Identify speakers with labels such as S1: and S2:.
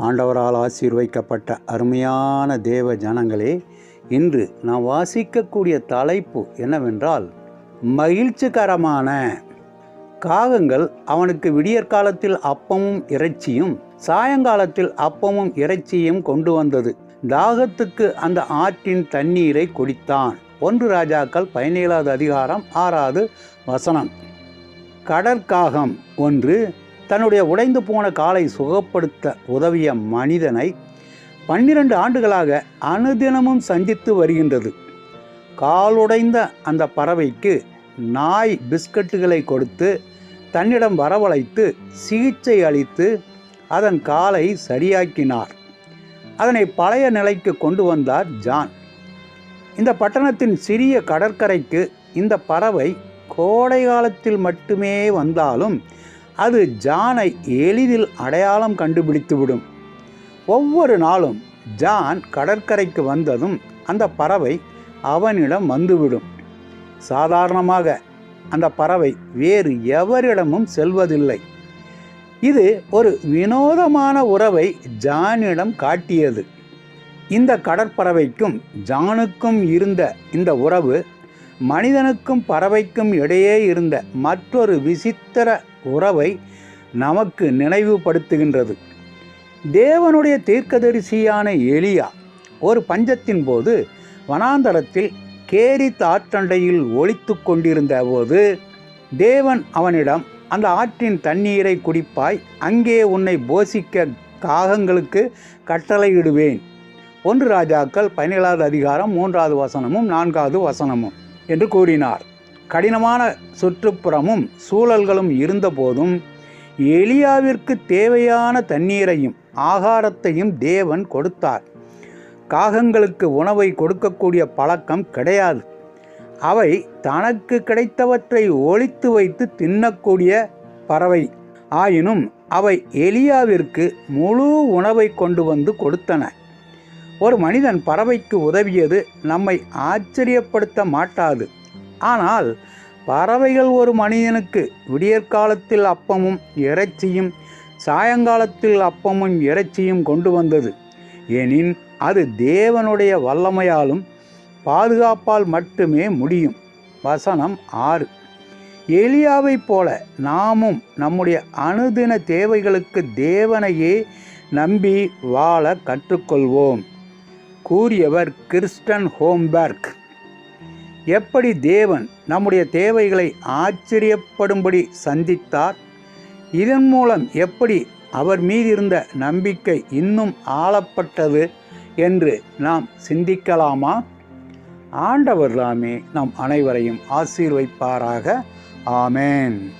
S1: ஆண்டவரால் ஆசீர்வைக்கப்பட்ட அருமையான தேவ ஜனங்களே இன்று நாம் வாசிக்கக்கூடிய தலைப்பு என்னவென்றால் மகிழ்ச்சிகரமான காகங்கள் அவனுக்கு விடியற்காலத்தில் அப்பமும் இறைச்சியும் சாயங்காலத்தில் அப்பமும் இறைச்சியும் கொண்டு வந்தது. தாகத்துக்கு அந்த ஆற்றின் தண்ணீரை குடித்தான். ஒன்று ராஜாக்கள் பதினேழாவது அதிகாரம் ஆறாவது வசனம். கடற்காகம் ஒன்று தன்னுடைய உடைந்து போன காலை சுகப்படுத்த உதவிய மனிதனை பன்னிரண்டு ஆண்டுகளாக அனுதினமும் சந்தித்து வருகின்றது. காலுடைந்த அந்த பறவைக்கு நாய் பிஸ்கட்டுகளை கொடுத்து தன்னிடம் வரவழைத்து சிகிச்சை அளித்து அதன் காலை சரியாக்கினார். அதனை பழைய நிலைக்கு கொண்டு வந்தார் ஜான். இந்த பட்டணத்தின் சிறிய கடற்கரைக்கு இந்த பறவை கோடை காலத்தில் மட்டுமே வந்தாலும் அது ஜானை எளிதில் அடையாளம் கண்டுபிடித்துவிடும். ஒவ்வொரு நாளும் ஜான் கடற்கரைக்கு வந்ததும் அந்த பறவை அவனிடம் வந்துவிடும். சாதாரணமாக அந்த பறவை வேறு எவரிடமும் செல்வதில்லை. இது ஒரு வினோதமான உறவை ஜானிடம் காட்டியது. இந்த கடற்பறவைக்கும் ஜானுக்கும் இருந்த இந்த உறவு மனிதனுக்கும் பறவைக்கும் இடையே இருந்த மற்றொரு விசித்திர உறவை நமக்கு நினைவுபடுத்துகின்றது. தேவனுடைய தீர்க்கதரிசியான எலியா ஒரு பஞ்சத்தின் போது வனாந்தரத்தில் கேரித் ஆற்றண்டையில் ஒழித்து கொண்டிருந்த போது தேவன் அவனிடம் அந்த ஆற்றின் தண்ணீரை குடிப்பாய் அங்கே உன்னை போஷிக்க காகங்களுக்கு கட்டளையிடுவேன். ஒன்று ராஜாக்கள் பதினேழாவது அதிகாரம் மூன்றாவது வசனமும் நான்காவது வசனமும். என்று கூறினார். கடினமான சுற்றுப்புறமும் சூழல்களும் இருந்தபோதும் எலியாவிற்கு தேவையான தண்ணீரையும் ஆகாரத்தையும் தேவன் கொடுத்தார். காகங்களுக்கு உணவை கொடுக்கக்கூடிய பழக்கம் கிடையாது. அவை தனக்கு கிடைத்தவற்றை ஒழித்து வைத்து தின்னக்கூடிய பறவை. ஆயினும் அவை எலியாவிற்கு முழு உணவை கொண்டு வந்து கொடுத்தன. ஒரு மனிதன் பறவைக்கு உதவியது நம்மை ஆச்சரியப்படுத்த மாட்டாது. ஆனால் பறவைகள் ஒரு மனிதனுக்கு விடியற்காலத்தில் அப்பமும் இறைச்சியும் சாயங்காலத்தில் அப்பமும் இறைச்சியும் கொண்டு வந்தது. எனின் அது தேவனுடைய வல்லமையாலும் பாதுகாப்பால் மட்டுமே முடியும். வசனம் ஆறு. எலியாவைப் போல நாமும் நம்முடைய அனுதின தேவைகளுக்கு தேவனையே நம்பி வாழ கற்றுக்கொள்வோம். கூறியவர் கிறிஸ்டன் ஹோம்பர்க். எப்படி தேவன் நம்முடைய தேவைகளை ஆச்சரியப்படும்படி சந்தித்தார்? இதன் மூலம் எப்படி அவர் மீதிருந்த நம்பிக்கை இன்னும் ஆளப்பட்டது என்று நாம் சிந்திக்கலாமா? ஆண்டவர் தாமே நம் அனைவரையும் ஆசீர்வைப்பாராக. ஆமேன்.